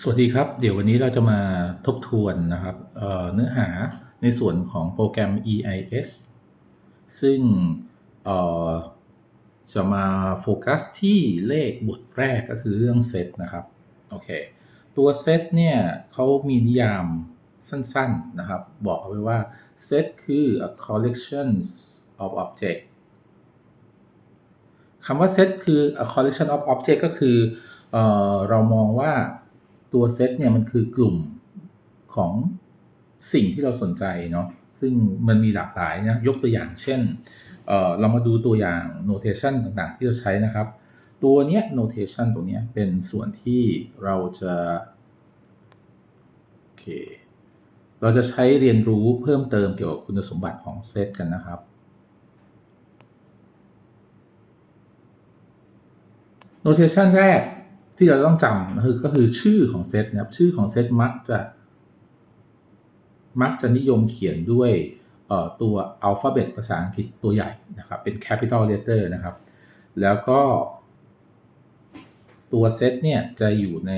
สวัสดีครับ เดี๋ยววันนี้เราจะมาทบทวนนะครับเเนื้อหาในส่วนของโปรแกรม EIS ซึ่งจะมาโฟกัสที่เลขบทแรกก็คือเรื่องเซตนะครับโอเคตัวเซตเนี่ยเขามีนิยามสั้นๆนะครับ บอกเอาไว้ว่าเซตคือ a collection of object คำว่าเซตคือ a collection of object ก็คือเออเรามองว่า ตัวเซตเนี่ยมันคือกลุ่มของสิ่งที่เราสนใจเนาะซึ่งมันมีหลากหลายนะยกตัวอย่างเช่นเเรามาดูตัวอย่าง notation ต่างๆ ที่เราใช้นะครับ ตัวเนี้ย notation ตัวเนี้ยเป็นส่วนที่เราจะโอเคเราจะใช้เรียนรู้เพิ่มเติมเกี่ยวกับคุณสมบัติของเซตกันนะครับ notation แรก ที่เราต้องจำคือก็คือชื่อของเซตนะครับชื่อของเซตมักจะ มักจะนิยมเขียนด้วยตัวอัลฟาเบตภาษาอังกฤษตัวใหญ่นะครับ เป็น capital letter นะครับ แล้วก็ ตัวเซตเนี่ย จะอยู่ใน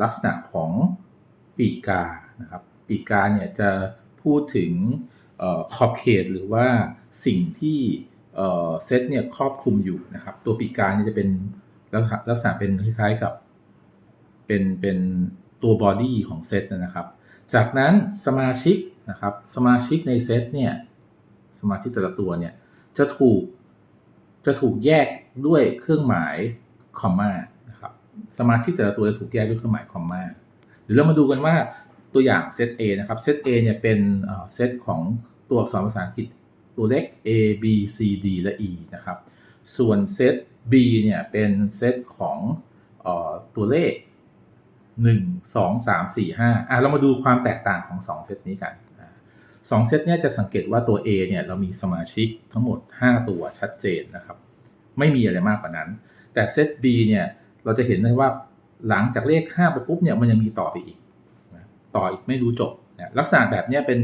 ลักษณะของปีกานะครับ ปีกาเนี่ย จะพูดถึงขอบเขตหรือว่าสิ่งที่เซตเนี่ย ครอบคลุมอยู่นะครับ ตัวปีกาเนี่ยจะเป็น ลักษณะเป็นคล้ายๆกับเป็นเป็นตัวบอดี้ของเซตนะครับ จากนั้นสมาชิกนะครับสมาชิกในเซตเนี่ยสมาชิกแต่ละตัวเนี่ยจะถูกจะถูกแยกด้วยเครื่องหมายคอมมานะครับสมาชิกแต่ละตัวจะถูกแยกด้วยเครื่องหมายคอมมาเดี๋ยวเรามาดูกันว่าตัวอย่างเซต A นะครับเซต A เนี่ยเป็นเซตของตัวอักษรภาษาอังกฤษตัวเลข A B C D และ E นะครับ ส่วนเซต B เนี่ยเป็นเซตของออตัวเลข 1 2 3 4 5อะเรามาดูความแตกต่างของ 2 เซตนี้กันสองเซตเนี่ยจะสังเกตว่าตัว A เนี่ยเรามีสมาชิกทั้งหมด 5 ตัวชัดเจนนะครับ ไม่มีอะไรมากกว่านั้น แต่เซต B เนี่ยเราจะเห็นได้ว่าหลังจากเลข 5 ไปปุ๊บเนี่ยมันยังมีต่อไปอีก ต่ออีกไม่รู้จบนะลักษณะแบบนี้เป็น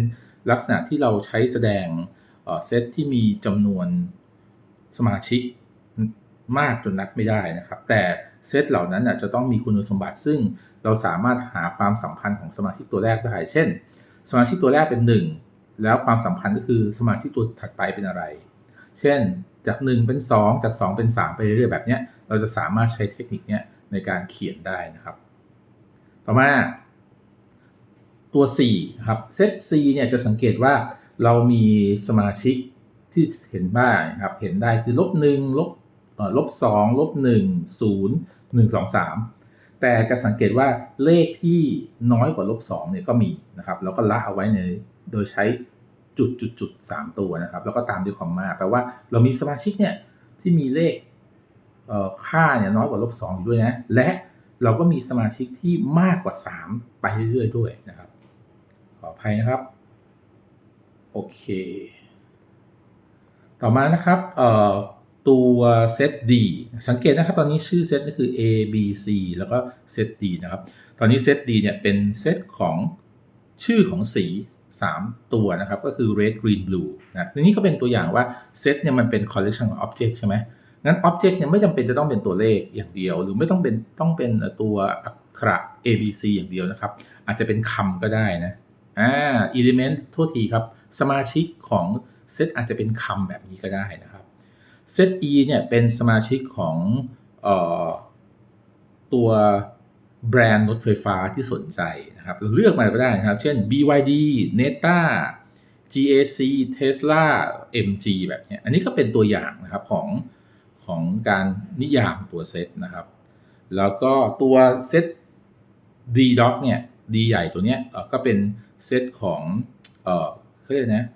ลักษณะที่เราใช้แสดงเซตที่มีจำนวนสมาชิก มากจนนับไม่ได้นะครับ แต่เซตเหล่านั้นจะต้องมีคุณสมบัติซึ่งเราสามารถหาความสัมพันธ์ของสมาชิกตัวแรกได้ เช่น สมาชิกตัวแรกเป็น 1 แล้วความสัมพันธ์ก็คือสมาชิกตัวถัดไปเป็นอะไร เช่นจาก 1 เป็น 2 จาก 2 เป็น 3 ไปเรื่อยๆแบบนี้เราจะสามารถใช้เทคนิคนี้ในการเขียนได้นะครับ ต่อมาตัว 4 ครับ เซต C เนี่ยจะสังเกตว่าเรามีสมาชิกที่เห็นบ้างครับ เห็นได้คือลบ1ลบ ลบสองลบหนึ่งศูนย์หนึ่งสองสามแต่จะสังเกตว่าเลขที่น้อยกว่าลบสองเนี่ยก็มีนะครับแล้วก็ละเอาไว้ในโดยใช้จุดจุดจุดสามตัวนะครับ แล้วก็ตามด้วยคอมมาแปลว่าเรามีสมาชิกเนี่ยที่มีเลขค่าเนี่ยน้อยกว่าลบสองอยู่ด้วยนะ และเราก็มีสมาชิกที่มากกว่า 3 ไปเรื่อยๆด้วยนะครับ ขออภัยนะครับ โอเค ต่อมานะครับ ตัวเซต D สังเกตนะครับตอนนี้ชื่อเซตก็คือ A B C แล้วก็เซต D นะครับ ตอนนี้เซต D เนี่ยเป็นเซตของชื่อของสี 3 ตัวนะครับ ก็คือ red green blue นะทีนี้ก็เป็นตัวอย่างว่าเซตเนี่ยมันเป็น collection ของ object ใช่ไหมงั้น object เนี่ยไม่จำเป็นจะต้องเป็นตัวเลขอย่างเดียว หรือไม่ต้องเป็นต้องเป็นตัวอักขระ A B C อย่างเดียวนะครับ อาจจะเป็นคำก็ได้นะอ่า element โทษทีครับ สมาชิกของเซตอาจจะเป็นคำแบบนี้ก็ได้นะครับ เซต E เนี่ยเป็นสมาชิกของออตัวแบรนด์รถไฟฟ้าที่สนใจนะครับเราเลือกมาก็ได้นะครับ เช่น BYD Neta GAC Tesla MG แบบนี้อันนี้ก็เป็นตัวอย่างนะครับของของการนิยามตัวเซตนะครับ แล้วก็ตัวเซต D doc เนี่ย D ใหญ่ตัวเนี้ยก็เป็นเซตของเออเขาเรียกนะ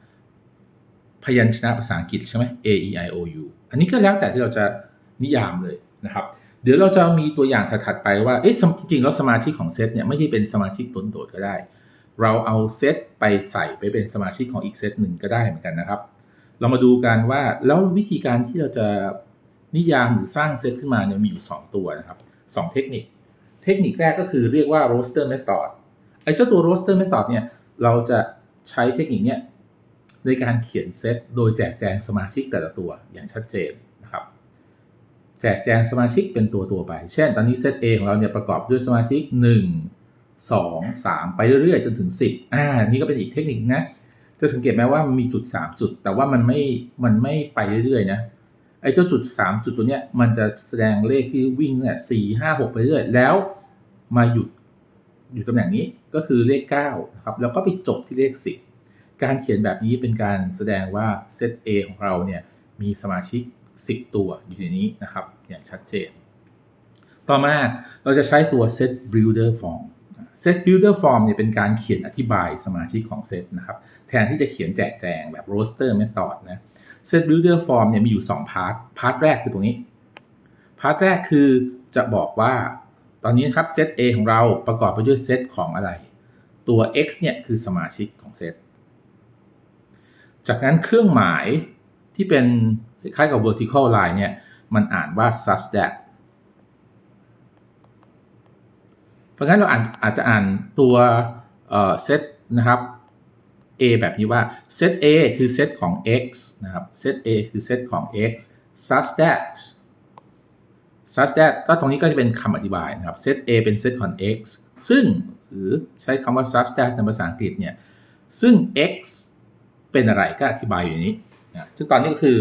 พยัญชนะภาษาอังกฤษใช่ไหม A E I O U อันนี้ก็แล้วแต่ที่เราจะนิยามเลยนะครับ เดี๋ยวเราจะมีตัวอย่างถัดๆไปว่าเอ๊ะจริงๆแล้วสมาชิกของเซตเนี่ยไม่ใช่เป็นสมาชิกตนโดดก็ได้ เราเอาเซตไปใส่ไปเป็นสมาชิกของอีกเซตหนึ่งก็ได้เหมือนกันนะครับ เรามาดูกันว่าแล้ววิธีการที่เราจะนิยามหรือสร้างเซตขึ้นมาเนี่ยมีอยู่ 2 ตัวนะครับ 2 เทคนิค เทคนิคแรกก็คือเรียกว่า roster method ไอ้เจ้าตัว roster method เนี่ยเราจะใช้เทคนิคเนี้ย ในการเขียนเซตโดยแจกแจงสมาชิกแต่ละตัวอย่างชัดเจนนะครับ แจกแจงสมาชิกเป็นตัวตัวไป เช่น ตอนนี้เซต A ของเราเนี่ยประกอบด้วยสมาชิก 1 2 3 ไปเรื่อยๆ จนถึง 10อ่านี่ก็เป็นอีกเทคนิคนะ จะสังเกตไหมว่ามันมีจุด 3 จุด แต่ว่ามันไม่มันไม่ไปเรื่อยๆนะไอ้เจ้าจุด 3 จุดตัวเนี้ยมันจะแสดงเลขที่วิ่งเนี่ยสี่ห้าหกไปเรื่อยแล้วมาหยุดอยู่ตำแหน่งนี้ก็คือเลข9นะครับแล้วก็ไปจบที่เลข 10 การเขียนแบบนี้เป็นการแสดงว่าเซต A ของเราเนี่ยมีสมาชิก 10 ตัวอยู่ในนี้นะครับอย่างชัดเจน ต่อมาเราจะใช้ตัว set builder form set builder form เนี่ยเป็นการเขียนอธิบายสมาชิกของเซตนะครับแทนที่จะเขียนแจกแจงแบบ roster method นะ set builder form เนี่ยมีอยู่2พาร์ทพาร์ทแรกคือตรงนี้พาร์ทแรกคือจะบอกว่าตอนนี้ครับเซต A ของเราประกอบไปด้วยเซตของอะไร ตัว x เนี่ยคือสมาชิกของเซต จากนั้นเครื่องหมายที่เป็นคล้ายกับ vertical line เนี่ย มันอ่านว่า such that เพราะงั้นเราอ่านอาจจะอ่านตัวเซตนะครับ A แบบนี้ว่า set A คือเซตของ x นะครับ set A คือเซตของ x such that such that ก็ตรงนี้ก็จะเป็นคำอธิบายนะครับ set A เป็นเซตของ x ซึ่งหรือใช้คำว่า such that ในภาษาอังกฤษเนี่ย ซึ่ง x เป็นอะไรก็อธิบายอยู่นนี้นะซึ่งตอนนี้ก็คือ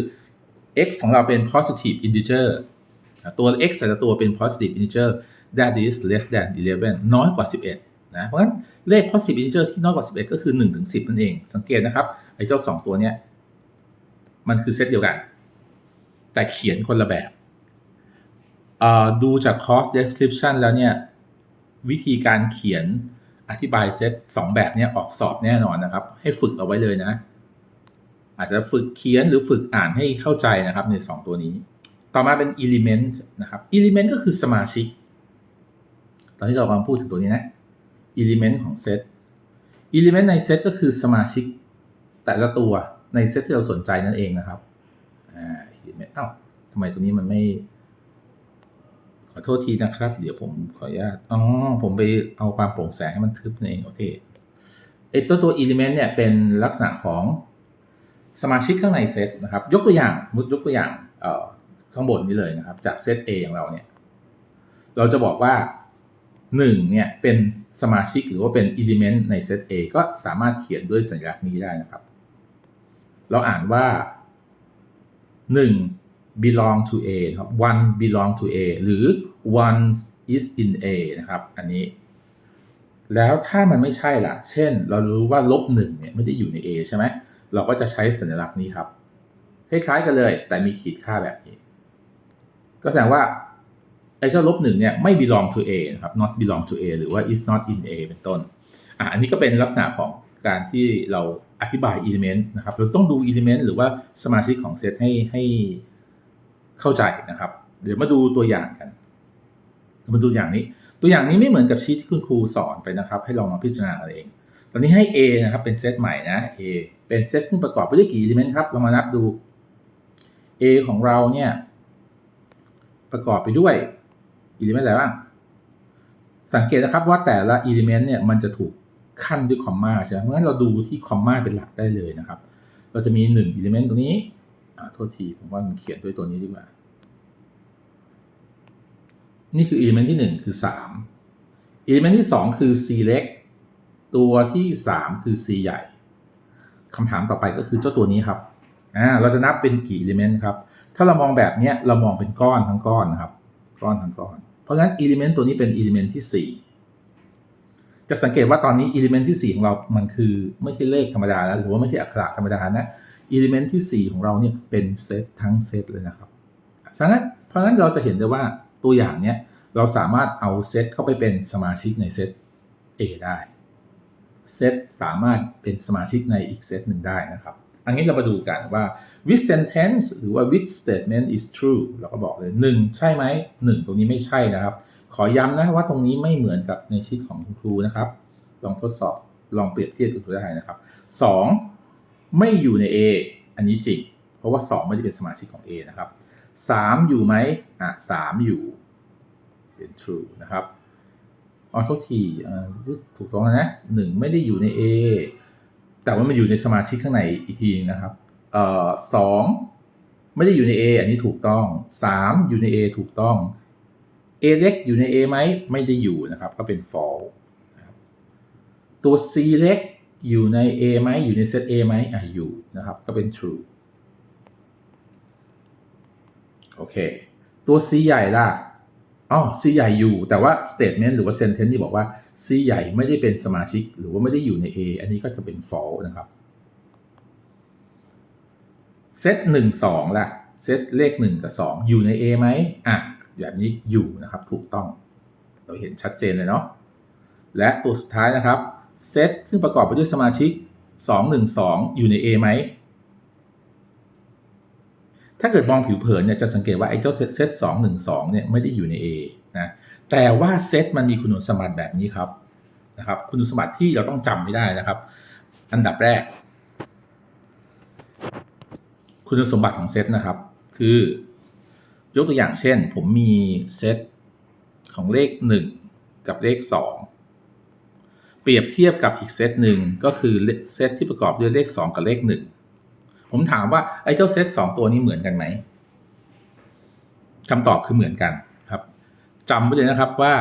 x ของเราเป็น positive integer นะตัว x แต่ละตัวเป็น positive integer that is less than 11 น้อยกว่า 11 นะ เพราะฉะนั้นเลข positive integer ที่น้อยกว่า 11 ก็คือ 1 ถึง 10 นั่นเอง สังเกตนะครับ ไอ้เจ้า 2 ตัวเนี้ย มันคือเซตเดียวกัน แต่เขียนคนละแบบ ดูจาก course description แล้วเนี่ย วิธีการเขียนอธิบายเซต2 แบบเนี้ยออกสอบแน่นอนนะครับ ให้ฝึกเอาไว้เลยนะ อาจจะฝึกเขียนหรือฝึกอ่านให้เข้าใจนะครับใน 2 ตัวนี้ ต่อมาเป็น element นะครับ element ก็คือสมาชิก ตอนนี้เรากำลังพูดถึงตัวนี้นะ element ของเซต element ในเซตก็คือสมาชิก แต่ละตัวในเซตที่เราสนใจนั่นเองนะครับอ่า element เอ้าทำไมตัวนี้มันไม่ ขอโทษทีนะครับ เดี๋ยวผมขออนุญาตอ๋อผมไปเอาความโปร่งแสงให้มันทึบนั่เองโอเคไอตัวตัว element เนี่ยเป็นลักษณะของ สมาชิกข้างในเซตนะครับ ยกตัวอย่างมุดยกตัวอย่างข้างบนนี้เลยนะครับ จากเซต A ของเราเนี่ยเราจะบอกว่า1เนี่ยเป็นสมาชิกหรือว่าเป็น element ในเซต A ก็สามารถเขียนด้วยสัญลักษณ์นี้ได้นะครับ เราอ่านว่า 1 belong to A นะครับ one belong to A หรือ one is in A นะครับ อันนี้ แล้วถ้ามันไม่ใช่ล่ะ เช่น เรารู้ว่าลบหนึ่งเนี่ยไม่ได้อยู่ใน A ใช่ไหม เราก็จะใช้สัญลักษณ์นี้ครับ คล้ายๆกันเลย แต่มีขีดค่าแบบนี้ ก็แสดงว่าไอ้เจ้าลบหนึ่งเนี่ยไม่ belong to A นะครับ not belong to A หรือว่า is not in A เป็นต้นอะอันนี้ก็เป็นลักษณะของการที่เราอธิบาย element นะครับ เราต้องดู element หรือว่าสมาชิกของเซตให้ให้เข้าใจนะครับ เดี๋ยวมาดูตัวอย่างกัน มาดูอย่างนี้ ตัวอย่างนี้ไม่เหมือนกับชีทที่คุณครูสอนไปนะครับ ให้ลองมาพิจารณาเอาเอง ตอนนี้ให้ A นะครับเป็นเซตใหม่นะ A เป็นเซตที่ประกอบไปด้วยกี่ element ครับ เรามานับดู A ของเราเนี่ย ประกอบไปด้วย element อะไรบ้าง สังเกตนะครับว่าแต่ละ element เนี่ยมันจะถูกขั้นด้วยคอมมาใช่ไหมเพราะฉะนั้นเราดูที่คอมมาเป็นหลักได้เลยนะครับ เราจะมี1 element ตัวนี้อ่าโทษทีผมว่ามันเขียนด้วยตัวนี้ดีกว่า นี่คือ element ที่ 1 คือ3 element ที่ 2 คือ c เล็ก ตัวที่ 3 คือ c ใหญ่คำถามต่อไปก็คือเจ้าตัวนี้ครับอ่าเราจะนับเป็นกี่ element ครับ ถ้าเรามองแบบนี้เรามองเป็นก้อนทั้งก้อนนะครับ ก้อนทั้งก้อน เพราะงั้น element ตัวนี้เป็น element ที่ 4 จะสังเกตว่าตอนนี้ element ที่ 4 ของเรามันคือไม่ใช่เลขธรรมดาแล้วหรือว่าไม่ใช่อักขระธรรมดานะ element ที่ 4 ของเราเนี่ยเป็นเซตทั้งเซตเลยนะครับสังเกตเพราะงั้นเราจะเห็นได้ว่าตัวอย่างเนี้ยเราสามารถเอาเซตเข้าไปเป็นสมาชิกในเซต A ได้ เซตสามารถเป็นสมาชิกในอีกเซตหนึ่งได้นะครับอันนี้เรามาดูกันว่า which sentence หรือว่า which statement is true เราก็บอกเลย 1 ใช่ไหม 1 ตรงนี้ไม่ใช่นะครับ ขอย้ำนะว่าตรงนี้ไม่เหมือนกับในชีตของคุณครูนะครับ ลองทดสอบลองเปรียบเทียบดูได้นะครับ 2 ไม่อยู่ใน A อันนี้จริง เพราะว่า 2 ไม่ได้เป็นสมาชิกของ A นะครับ 3 อยู่ไหมอะ3อยู่เป็น true นะครับ อ๋อโทษทีถูกต้องนะ1ไม่ได้อยู่ใน A แต่ว่ามันอยู่ในสมาชิกข้างในอีกทีนะครับเอ่อสองไม่ได้อยู่ใน A อันนี้ถูกต้อง 3 อยู่ใน A ถูกต้อง A เล็กอยู่ใน A ไหมไม่ได้อยู่นะครับ ก็เป็น false ตัว C เล็กอยู่ใน A ไหมอยู่ในเซต A ไหมอะอยู่นะครับ ก็เป็น true โอเค ตัว C ใหญ่ล่ะ อ๋อ C ใหญ่อยู่แต่ว่า statement หรือว่า sentence ที่บอกว่า C ใหญ่ไม่ได้เป็นสมาชิก หรือว่าไม่ได้อยู่ใน A อันนี้ก็จะเป็น false นะครับเซตหนึ่งสองล่ะเซตเลขหนึ่งกับสองอยู่ใน A ไหมอะแบบนี้อยู่นะครับถูกต้อง เราเห็นชัดเจนเลยเนาะและตัวสุดท้ายนะครับเซตซึ่งประกอบไปด้วยสมาชิก 2 1 2 อยู่ใน A ไหม ถ้าเกิดมองผิวเผินเนี่ยจะสังเกตว่าไอ้เจ้าเซตเซตสองหนึ่งสองเนี่ยไม่ได้อยู่ใน A นะแต่ว่าเซตมันมีคุณสมบัติแบบนี้ครับนะครับ คุณสมบัติที่เราต้องจำไม่ได้นะครับ อันดับแรก คุณสมบัติของเซตนะครับ คือยกตัวอย่างเช่น ผมมีเซตของเลข 1 กับเลข 2 เปรียบเทียบกับอีกเซตหนึ่งก็คือเซตที่ประกอบด้วยเลข 2 กับเลข 1 ผมถามว่าไอ้เจ้าเซต2ตัวนี้เหมือนกันไหมคำตอบคือเหมือนกันครับจำไว้เลยนะครับว่า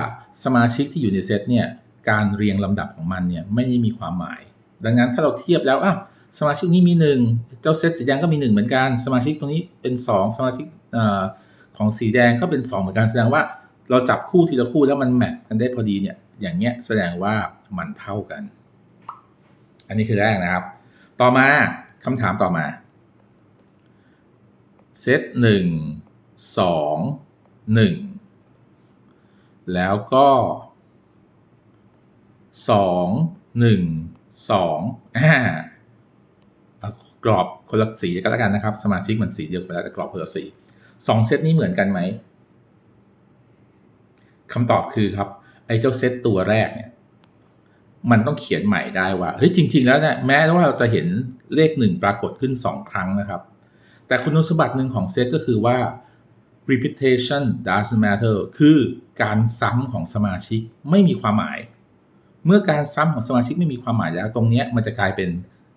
สมาชิกที่อยู่ในเซตเนี่ยการเรียงลำดับของมันเนี่ยไม่ได้มีความหมาย ดังนั้นถ้าเราเทียบแล้วอะสมาชิกนี้มี 1 เจ้าเซตสีแดงก็มี 1 เหมือนกัน สมาชิกตรงนี้เป็น 2 สมาชิกของสีแดงก็เป็น 2 เหมือนกันแสดงว่าเราจับคู่ทีละคู่แล้วมันแมทกันได้พอดีเนี่ยอย่างเงี้ยแสดงว่ามันเท่ากัน อันนี้คือแรกนะครับ ต่อมาคำถามต่อมา เซตหนึ่งสองหนึ่งแล้วก็สองหนึ่งสองอ่ากรอบคนละสีก็แล้วกันนะครับ สมาชิกมันสีเดียวกันแล้วแต่กรอบคนละสีสองเซตนี้เหมือนกันไหมคำตอบคือครับ ไอ้เจ้าเซตตัวแรกเนี่ยมันต้องเขียนใหม่ได้ว่าเฮ้ยจริง ๆ แล้วเนี่ยแม้ว่าเราจะเห็นเลขหนึ่งปรากฏขึ้น2ครั้งนะครับ แต่คุณสมบัติหนึ่งของเซตก็คือว่า repetition doesn't matter คือการซ้ำของสมาชิกไม่มีความหมาย เมื่อการซ้ำของสมาชิกไม่มีความหมายแล้ว ตรงนี้มันจะกลายเป็น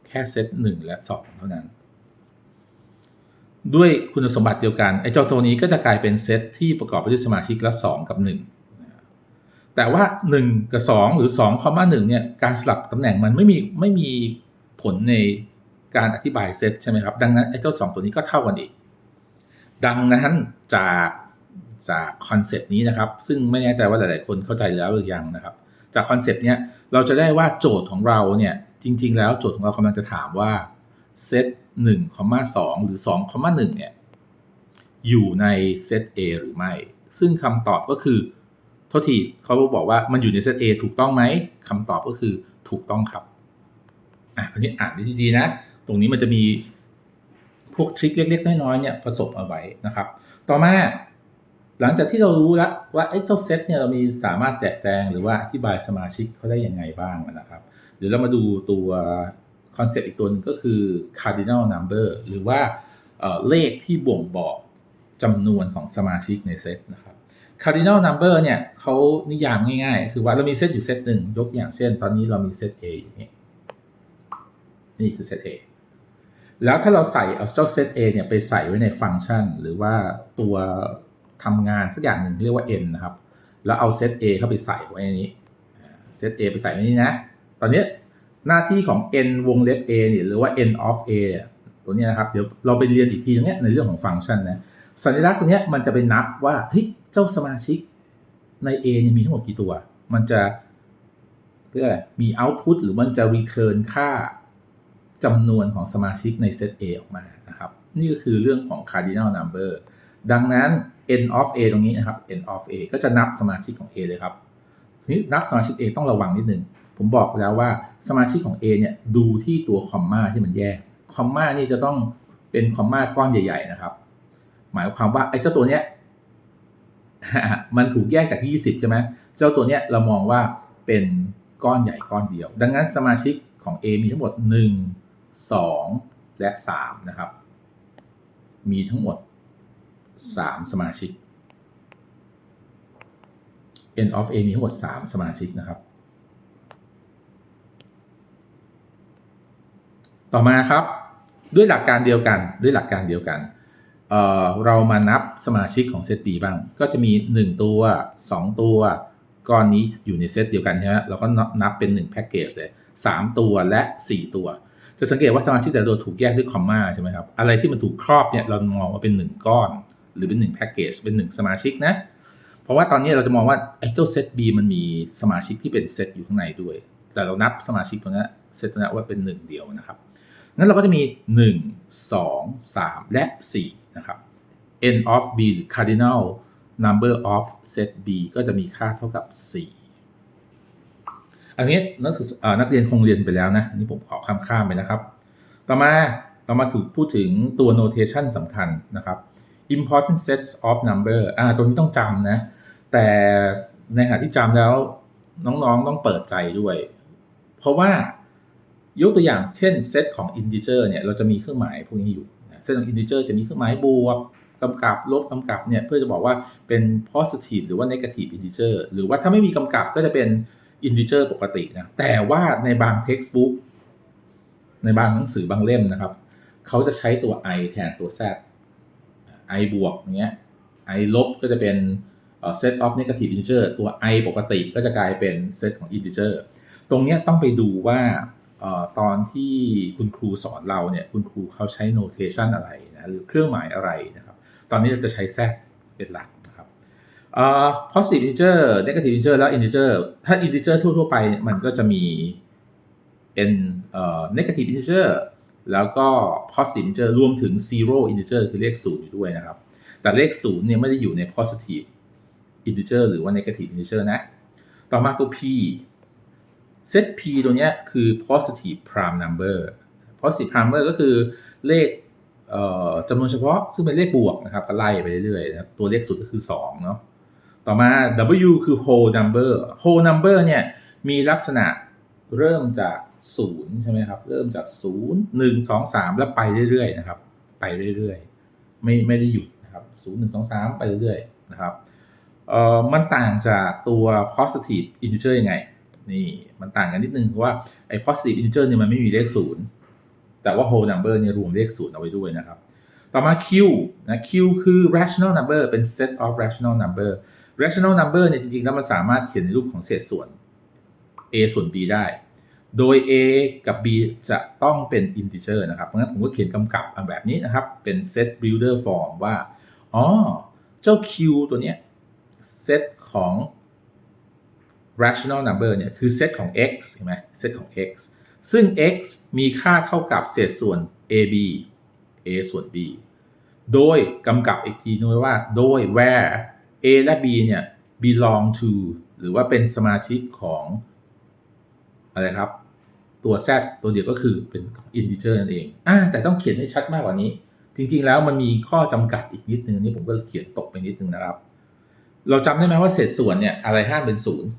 แค่เซต1 และ 2 เท่านั้น ด้วยคุณสมบัติเดียวกัน ไอ้เจ้าตัวนี้ก็จะกลายเป็นเซตที่ประกอบไปด้วยสมาชิกละ 2 กับ 1 แต่ว่า 1 กับ 2 หรือ2คอมมา1เนี่ยการสลับตำแหน่งมันไม่มีไม่มีผลใน การอธิบายเซตใช่ไหมครับ ดังนั้นไอ้เจ้า2ตัวนี้ก็เท่ากันอีก ดังนั้นจากจากคอนเซปต์นี้นะครับ ซึ่งไม่แน่ใจว่าหลาย ๆ คนเข้าใจแล้วหรือยังนะครับ จากคอนเซปต์เนี้ยเราจะได้ว่าโจทย์ของเราเนี่ยจริง ๆ แล้วโจทย์ของเรากำลังจะถามว่าเซต1 2 หรือ2 1เนี่ยอยู่ในเซต A หรือไม่ ซึ่งคำตอบก็คือโทษทีเขาบอกว่ามันอยู่ในเซต A ถูกต้องไหมคำตอบก็คือถูกต้องครับอะคราวนี้อ่านดีๆนะ ตรงนี้มันจะมีพวกทริคเล็กๆน้อยๆเนี่ยผสมเอาไว้นะครับ ต่อมาหลังจากที่เรารู้แล้วว่าไอ้เจ้าเซตเนี่ยเรามีสามารถแจกแจงหรือว่าอธิบายสมาชิกเขาได้ยังไงบ้างนะครับ เดี๋ยวเรามาดูตัวคอนเซปต์อีกตัวหนึงก็คือ cardinal number หรือว่าเลขที่บ่งบอกจำนวนของสมาชิกในเซตนะครับ cardinal number เนี่ยเขานิยามง่ายๆ คือว่าเรามีเซตอยู่เซตหนึ่งยกอย่างเช่น ตอนนี้เรามีเซต A อยู่นี่นี่คือเซต A แล้วถ้าเราใส่เอาเจ้าเซต A เนี่ยไปใส่ไว้ในฟังก์ชัน หรือว่าตัวทำงานสักอย่างหนึ่งเรียกว่า n นะครับ แล้วเอาเซต A เข้าไปใส่ไว้ในนี้เซต A ไปใส่ไว้นี้นะ ตอนนี้หน้าที่ของ n วงเล็บ a เนี่ยหรือว่า n of a ตัวนี้นะครับ เดี๋ยวเราไปเรียนอีกทีตรงนี้ในเรื่องของฟังก์ชันนะ สัญลักษณ์ตัวนี้มันจะไปนับว่าเฮ้ยเจ้าสมาชิกใน A เนี่ยมีทั้งหมดกี่ตัว มันจะเรียกอะไรมี output หรือมันจะ return ค่า จำนวนของสมาชิกในเซต A ออกมานะครับ นี่ก็คือเรื่องของ cardinal number ดังนั้น n of a ตรงนี้นะครับ n of a ก็จะนับสมาชิกของ A เลยครับทีนี้นับสมาชิก A ต้องระวังนิดนึง ผมบอกแล้วว่าสมาชิกของ A เนี่ยดูที่ตัวคอมมาที่มันแยก คอมมานี่จะต้องเป็นคอมมาก้อนใหญ่ๆนะครับ หมายความว่าไอ้เจ้าตัวเนี้ยมันถูกแยกจาก 20 ใช่ไหมเจ้าตัวเนี้ยเรามองว่าเป็นก้อนใหญ่ก้อนเดียว ดังนั้นสมาชิกของ A มีทั้งหมด 1 2 และ 3 นะครับ มีทั้งหมด 3 สมาชิก n of a มีทั้งหมด 3 สมาชิกนะครับ ต่อมาครับด้วยหลักการเดียวกันด้วยหลักการเดียวกันเออเรามานับสมาชิกของเซต B บ้าง ก็จะมี 1 ตัว 2 ตัว ก้อนนี้อยู่ในเซตเดียวกันใช่ไหมเราก็นับนับเป็น1แพ็กเกจเลย 3 ตัวและ 4 ตัว จะสังเกตว่าสมาชิกแต่ละตัวถูกแยกด้วยคอมมาใช่ไหมครับ อะไรที่มันถูกครอบเนี่ยเรามองว่าเป็น1ก้อน หรือเป็น1แพ็กเกจเป็น1สมาชิกนะ เพราะว่าตอนนี้เราจะมองว่าไอ้เจ้าเซต B มันมีสมาชิกที่เป็นเซตอยู่ข้างในด้วย แต่เรานับสมาชิกตัวนี้เซตตัวนี้ว่าเป็น1เดียวนะครับงั้นเราก็จะมี 1 2 3 และ 4 นะครับ n of b หรือ cardinal number of set b ก็จะมีค่าเท่ากับ 4 อันนี้นักศึกษาเอ่อนักเรียนคงเรียนไปแล้วนะนี่ผมขอข้ามข้ามไปนะครับ ต่อมาเรามาถูกพูดถึงตัว notation สำคัญนะครับ important sets of number อ่า ตัวนี้ต้องจำนะ แต่ในขณะที่จำแล้วน้องๆต้องเปิดใจด้วย เพราะว่ายกตัวอย่างเช่นเซตของ integer เนี่ยเราจะมีเครื่องหมายพวกนี้อยู่เซตของ integer จะมีเครื่องหมายบวกกำกับลบกำกับเนี่ยเพื่อจะบอกว่าเป็น positive หรือว่า negative integer หรือว่าถ้าไม่มีกำกับก็จะเป็น integer ปกตินะแต่ว่าในบาง textbook ในบางหนังสือบางเล่มนะครับ เขาจะใช้ตัว i แทนตัว z i บวกอย่างเงี้ย i ลบก็จะเป็น set of negative integer ตัว i ปกติก็จะกลายเป็น set ของ integer ตรงเนี้ยต้องไปดูว่าออตอนที่คุณครูสอนเราเนี่ย คุณครูเขาใช้ notation อะไรนะ หรือเครื่องหมายอะไรนะครับ ตอนนี้เราจะใช้ z เป็นหลัก อ่อ positive integer negative integer แล้ว integer ถ้า integer ทั่ว ๆ ไปมันก็จะมี n เอ่อ negative integer แล้วก็ positive integer รวมถึง zero integer คือเลข0อยู่ด้วยนะครับ แต่เลข0เนี่ยไม่ได้อยู่ใน positive integer หรือว่า negative integer นะ ต่อมาตัว p set p ตัวเนี้ยคือ positive prime number positive prime number ก็คือเลขเอ่อจำนวนเฉพาะซึ่งเป็นเลขบวกนะครับก็ไล่ไปเรื่อยๆนะตัวเลขสุดก็คือ2เนาะ ต่อมา w คือ whole number whole number เนี่ยมีลักษณะเริ่มจาก0ใช่ไหมครับ เริ่มจาก0 1 2 3แล้วไปเรื่อยๆนะครับ ไปเรื่อยๆ ไม่ไม่ได้หยุดนะครับ0 1 2 3ไปเรื่อยๆนะครับเอ่อมันต่างจากตัว positive integer ยังไง นี่มันต่างกันนิดนึงเพราะว่าไอ้ positive integer เนี่ยมันไม่มีเลข0แต่ว่า whole number เนี่ยรวมเลข0เอาไว้ด้วยนะครับ ต่อมา q นะ q คือ rational number เป็น set of rational number rational number เนี่ยจริงๆ แล้วมันสามารถเขียนในรูปของเศษส่วน a ส่วน b ได้ โดย a กับ b จะต้องเป็น integer นะครับ เพราะงั้นผมก็เขียนกำกับแบบนี้นะครับ เป็น set builder form ว่า อ๋อ เจ้า q ตัวเนี้ย set ของ rational number เนี่ย คือเซตของ x ใช่ไหมเซตของ x ซึ่ง x มีค่าเท่ากับเศษส่วน ab a ส่วน b โดยกำกับอีกทีนึงว่า โดย where a และ b เนี่ย belong to หรือว่าเป็นสมาชิกของ อะไรครับ ตัว z ตัวเดียวก็คือเป็น integer นั่นเองอ่าแต่ต้องเขียนให้ชัดมากกว่านี้ จริง ๆ แล้วมันมีข้อจำกัดอีกนิดนึงนี่ผมก็เขียนตกไปนิดนึงนะครับ เราจำได้ไหมว่าเศษส่วนเนี่ยอะไรห้ามเป็นศูนย์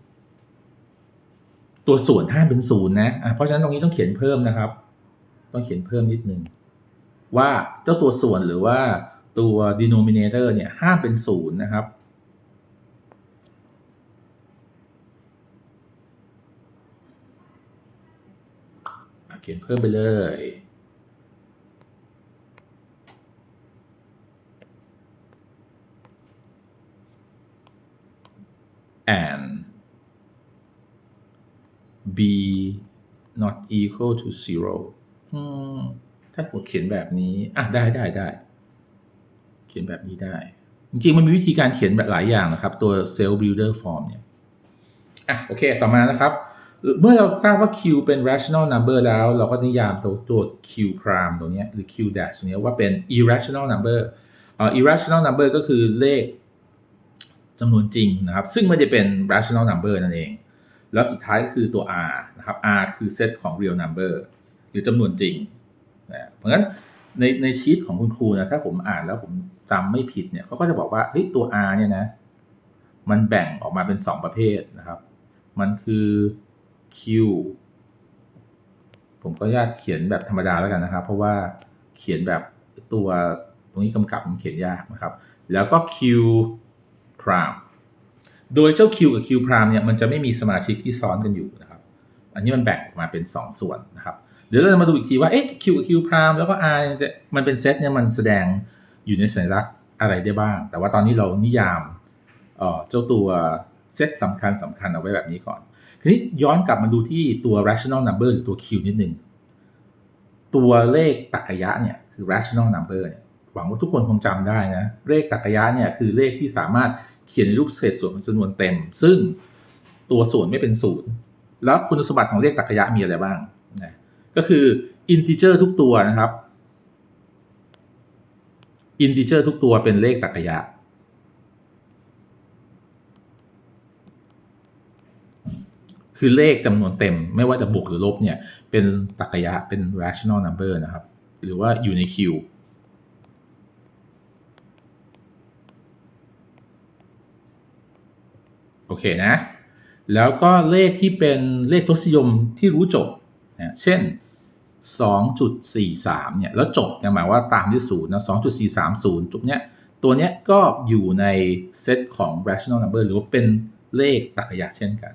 ตัวส่วนห้ามเป็นศูนย์นะอะเพราะฉะนั้นตรงนี้ต้องเขียนเพิ่มนะครับ ต้องเขียนเพิ่มนิดนึงว่าเจ้าตัวส่วนหรือว่าตัว denominator เนี่ยห้ามเป็นศูนย์นะครับ อะเขียนเพิ่มไปเลย and b not equal to zero ถ้าผมเขียนแบบนี้ อะ ได้ได้ได้ เขียนแบบนี้ได้ จริงๆ มันมีวิธีการเขียนแบบหลายอย่างนะครับ ตัว cell builder form เนี่ย อะ โอเค ต่อมานะครับ เมื่อเราทราบว่า q เป็น rational number แล้ว เราก็นิยามตัวตัว q prime ตรงนี้หรือ q dash ตรงนี้ว่าเป็น irrational number อ่อ irrational number ก็คือเลขจำนวนจริงนะครับ ซึ่งไม่ได้เป็น rational number นั่นเอง แล้วสุดท้ายก็คือตัว r นะครับ r คือเซตของ real number หรือจำนวนจริงนะเพราะงั้นในในชีตของคุณครูนะถ้าผมอ่านแล้วผมจำไม่ผิดเนี่ยเขาก็จะบอกว่าเฮ้ยตัว r เนี่ยนะ มันแบ่งออกมาเป็น 2 ประเภทนะครับ มันคือ q ผมก็ญาตเขียนแบบธรรมดาแล้วกันนะครับ เพราะว่าเขียนแบบตัวตรงนี้กำกับมันเขียนยากนะครับ แล้วก็ q prime โดยเจ้า Q กับ Q prime เนี่ยมันจะไม่มีสมาชิกที่ซ้อนกันอยู่นะครับ อันนี้มันแบ่งออกมาเป็น 2 ส่วนนะครับ เดี๋ยวเราจะมาดูอีกทีว่าเอ๊ะ Q กับ Q prime แล้วก็ R จะมันเป็นเซตเนี่ยมันแสดงอยู่ในสัญลักษณ์อะไรได้บ้าง แต่ว่าตอนนี้เรานิยามเจ้าตัวเซตสำคัญสำคัญเอาไว้แบบนี้ก่อน ทีนี้ย้อนกลับมาดูที่ตัว rational number หรือตัว q นิดนึง ตัวเลขตรรกะยะเนี่ยคือ rational number เนี่ยหวังว่าทุกคนคงจำได้นะ เลขตรรกะยะเนี่ยคือเลขที่สามารถเขียนในรูปเศษส่วนจำนวนเต็ม ซึ่งตัวส่วนไม่เป็นศูนย์แล้วคุณสมบัติของเลขตรรกะยะมีอะไรบ้างนะก็คือ integer ทุกตัวนะครับ integer ทุกตัวเป็นเลขตรรกะยะ คือเลขจำนวนเต็ม ไม่ว่าจะบวกหรือลบเนี่ยเป็นตรรกะยะเป็น rational number นะครับ หรือว่าอยู่ในคิวโอเคนะ แล้วก็เลขที่เป็นเลขทศนิยมที่รู้จบนะเช่น 2.43 เนี่ย แล้วจบหมายว่าตามด้วยศูนย์นะ 2.430จุดเนี้ย ตัวเนี้ยก็อยู่ในเซตของ rational number หรือว่าเป็นเลขตรรกยะเช่นกัน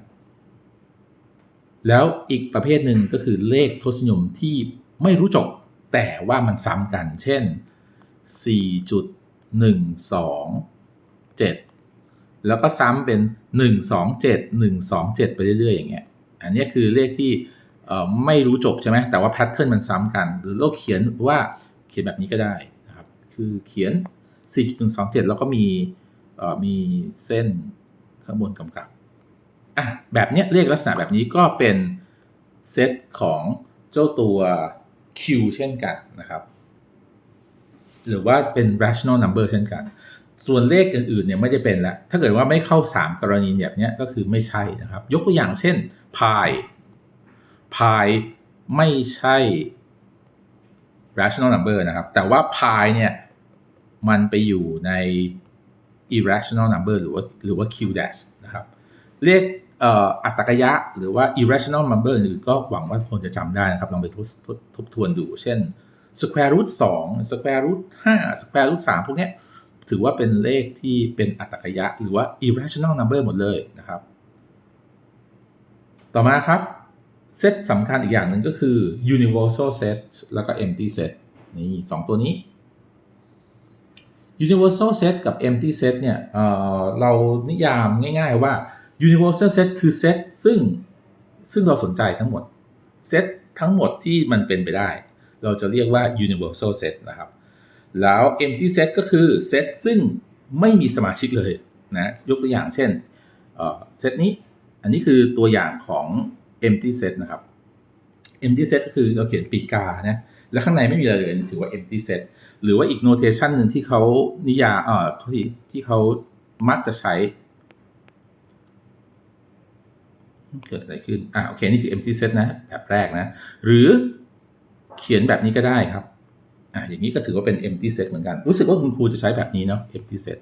แล้วอีกประเภทหนึ่งก็คือเลขทศนิยมที่ไม่รู้จบแต่ว่ามันซ้ำกัน เช่น 4.127 แล้วก็ซ้ำเป็น 1 2 7 1 2 7 ไปเรื่อยๆ อย่างเงี้ย อันนี้คือเลขที่ไม่รู้จบใช่ไหม แต่ว่าแพทเทิร์นมันซ้ำกัน หรือเราเขียนว่าเขียนแบบนี้ก็ได้นะครับ คือเขียน 4.127 แล้วก็มีมีเส้นข้างบนกำกับ อะแบบเนี้ยเลขลักษณะแบบนี้ก็เป็นเซตของเจ้าตัว Q เช่นกันนะครับ หรือว่าเป็น rational number เช่นกัน ส่วนเลขอื่นๆเนี่ยไม่ได้เป็นแล้วถ้าเกิดว่าไม่เข้า 3 กรณีแบบนี้ก็คือไม่ใช่นะครับ ยกตัวอย่างเช่นพายพายไม่ใช่ rational number นะครับ แต่ว่าพายเนี่ยมันไปอยู่ใน irrational number หรือว่าหรือว่า q dash นะครับเลข อัตตกยะ หรือว่า irrational number อื่นก็หวังว่าคนจะจำได้นะครับ ลองไปทบทวนดู เช่น square root 2 square root 5 square root 3 พวกนี้ถือว่าเป็นเลขที่เป็นอัตตกยะ หรือว่า irrational number หมดเลยนะครับ ต่อมาครับเซตสำคัญอีกอย่างหนึ่งก็คือ universal set แล้วก็ empty set นี่สองตัวนี้ universal set กับ empty set เนี่ยเเรานิยามง่าย ๆว่า universal set คือเซตซึ่งซึ่งเราสนใจทั้งหมดเซตทั้งหมดที่มันเป็นไปได้ เราจะเรียกว่า universal set นะครับ แล้ว empty set ก็คือเซตซึ่งไม่มีสมาชิกเลยนะยกตัวอย่างเช่นเซตนี้อันนี้คือตัวอย่างของ empty set นะครับ empty set ก็คือเราเขียนปีกานะแล้วข้างในไม่มีอะไรเลยถือว่า empty set หรือว่าอีก notation หนึ่งที่เขานิยามเอ่อที่ที่เขามักจะใช้ เกิดอะไรขึ้น อ่าโอเค นี่คือ empty set นะ แบบแรกนะ หรือเขียนแบบนี้ก็ได้ครับ อ่าอย่างนี้ก็ถือว่าเป็น empty set เหมือนกัน รู้สึกว่าคุณครูจะใช้แบบนี้เนาะ empty set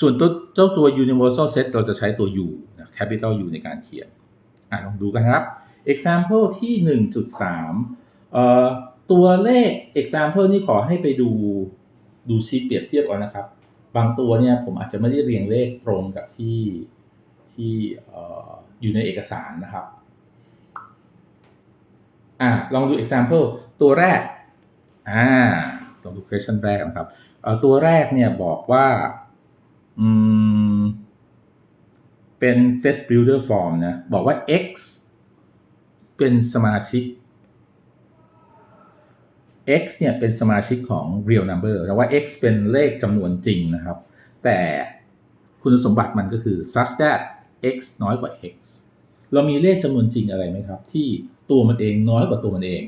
ส่วนตัวเจ้าตัว universal set เราจะใช้ตัว u นะ capital U ในการเขียน อ่าลองดูกันครับ example ที่ 1.3เอ่อตัวเลข example นี่ขอให้ไปดูดูชีตเปรียบเทียบก่อนนะครับ บางตัวเนี่ยผมอาจจะไม่ได้เรียงเลขตรงกับที่ ที่อยู่ในเอกสารนะครับอ่าลองดู example ตัวแรกอ่าลองดู question แรกนะครับตัวแรกเนี่ยบอกว่าอืมเป็น set builder form นะ บอกว่า x เป็นสมาชิก x เนี่ยเป็นสมาชิกของ real number แต่ว่า x เป็นเลขจำนวนจริงนะครับ แต่คุณสมบัติมันก็คือ such that x น้อยกว่า x เรามีเลขจำนวนจริงอะไรไหมครับ ที่ตัวมันเองน้อยกว่าตัวมันเอง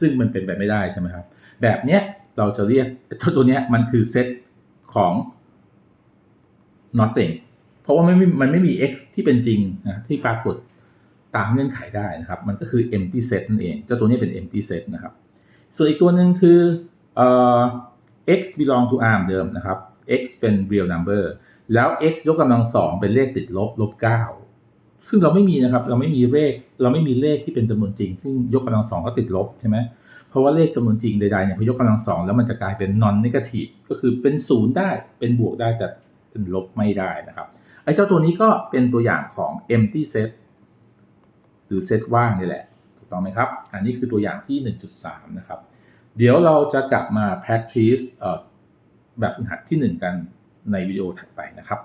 ซึ่งมันเป็นไปไม่ได้ใช่ไหมครับ แบบเนี้ยเราจะเรียกตัวเนี้ยมันคือเซตของ nothing เพราะว่าไม่มันไม่มี x ที่เป็นจริงนะที่ปรากฏตามเงื่อนไขได้นะครับ มันก็คือ empty set นั่นเอง เจ้าตัวนี้เป็น empty set นะครับ ส่วนอีกตัวหนึ่งคือ x belong to arm เดิมนะครับ x เป็น real number แล้ว x ยกกำลังสองเป็นเลขติดลบลบ9ซึ่งเราไม่มีนะครับ เราไม่มีเลข เราไม่มีเลขที่เป็นจำนวนจริง ซึ่งยกกำลังสองก็ติดลบใช่ไหมเพราะว่าเลขจำนวนจริงใดๆเนี่ยพอยกกำลังสองแล้วมันจะกลายเป็น non negative ก็คือเป็นศูนย์ได้เป็นบวกได้แต่เป็นลบไม่ได้นะครับไอ้เจ้าตัวนี้ก็เป็นตัวอย่างของ empty set หรือเซตว่างนี่แหละถูกต้องไหมครับ อันนี้คือตัวอย่างที่ 1.3 นะครับ เดี๋ยวเราจะกลับมา practice แบบฝึกหัดที่ 1 กันในวิดีโอถัดไปนะครับ